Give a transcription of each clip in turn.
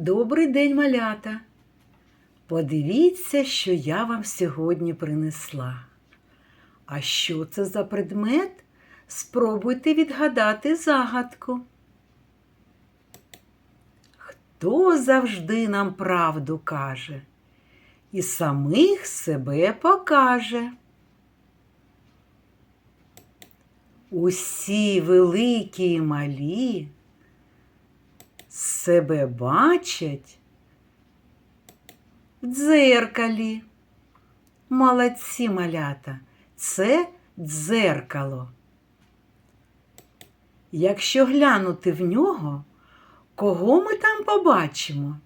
Добрий день, малята! Подивіться, що я вам сьогодні принесла. А що це за предмет? Спробуйте відгадати загадку. Хто завжди нам правду каже і самих себе покаже? Усі великі і малі себе бачать в дзеркалі. Молодці малята, це дзеркало. Якщо глянути в нього, кого ми там побачимо?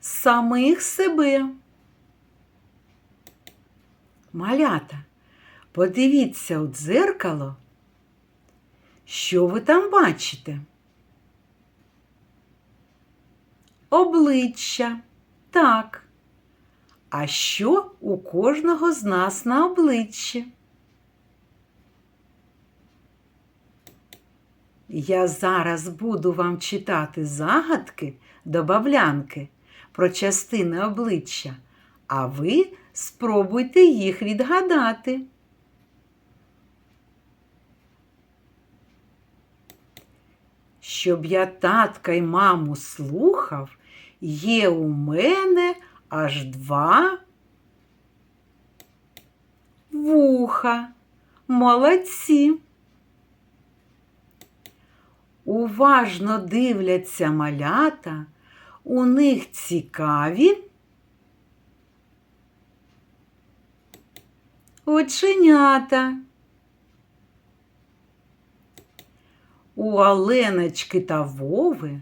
Самих себе. Малята, подивіться у дзеркало, що ви там бачите? Обличчя. Так. А що у кожного з нас на обличчі? Я зараз буду вам читати загадки добавлянки про частини обличчя, а ви спробуйте їх відгадати. Щоб я татка й маму слухав, є у мене аж два вуха. Молодці. Уважно дивляться малята, у них цікаві оченята. У Оленочки та Вови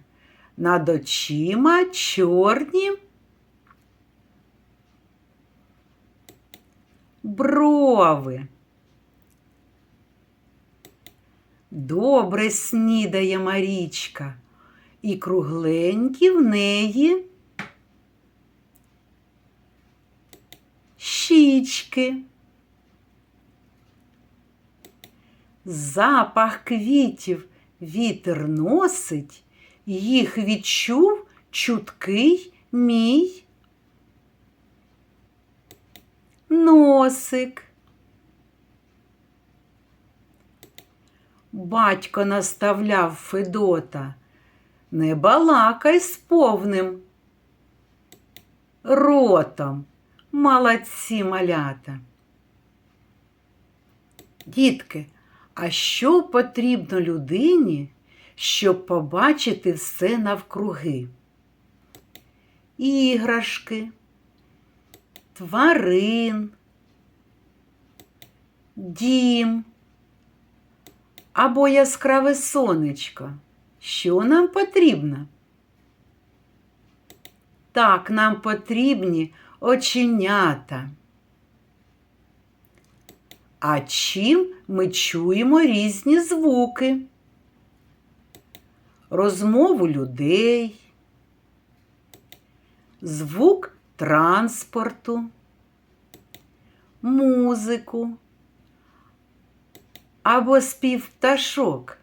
над очима чорні брови. Добре снідає Марічка, і кругленькі в неї щічки. Запах квітів вітер носить, їх відчув чуткий мій носик. Батько наставляв Федота, не балакай з повним ротом, молодці малята. Дітки, а що потрібно людині, щоб побачити все навкруги? Іграшки, тварин, дім або яскраве сонечко. Що нам потрібно? Так, нам потрібні оченята. А чим ми чуємо різні звуки? Розмову людей, звук транспорту, музику або спів пташок.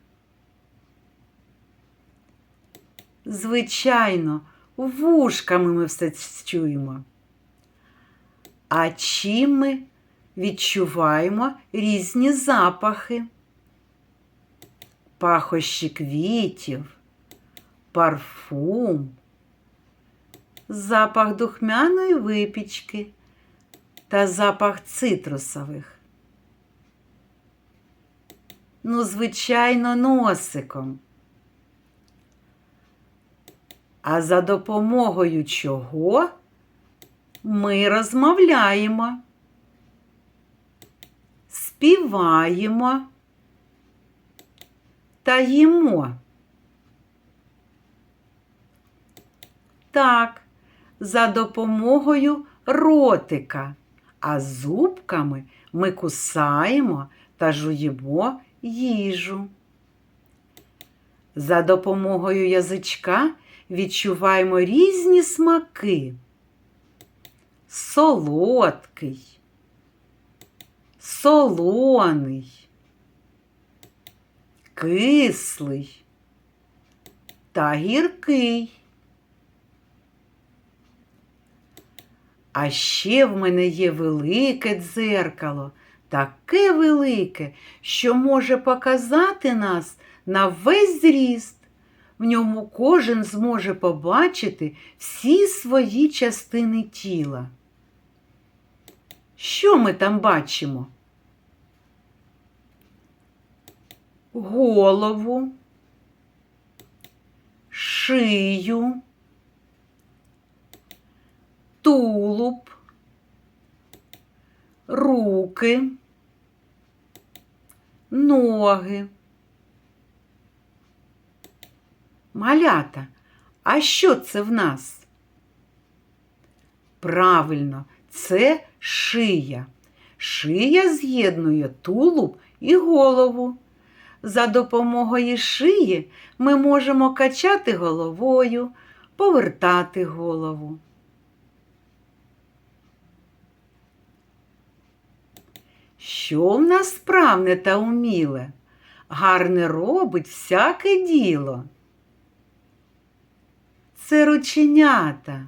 Звичайно, вушками ми все чуємо. А чим ми відчуваємо різні запахи? Пахощі квітів, парфум, запах духмяної випічки та запах цитрусових. Ну, звичайно, носиком. А за допомогою чого ми розмовляємо, співаємо та їмо. Так, за допомогою ротика, а зубками ми кусаємо та жуємо їжу. За допомогою язичка відчуваємо різні смаки. Солодкий, солоний, кислий та гіркий. А ще в мене є велике дзеркало, таке велике, що може показати нас на весь зріст. В ньому кожен зможе побачити всі свої частини тіла. Що ми там бачимо? Голову, шию, тулуб, руки, ноги. Малята, а що це в нас? Правильно, це шия. Шия з'єднує тулуб і голову. За допомогою шиї ми можемо качати головою, повертати голову. Що в нас справне та уміле? Гарне робить всяке діло. Це рученята.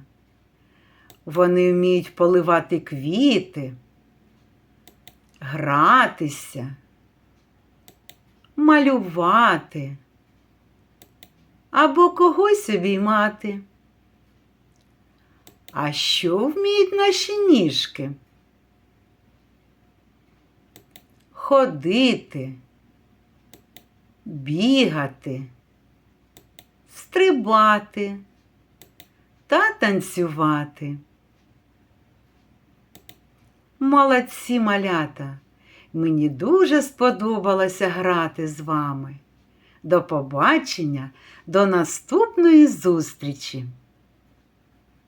Вони вміють поливати квіти, гратися, малювати або когось обіймати. А що вміють наші ніжки? Ходити, бігати, стрибати та танцювати. Молодці малята! Мені дуже сподобалося грати з вами. До побачення, до наступної зустрічі!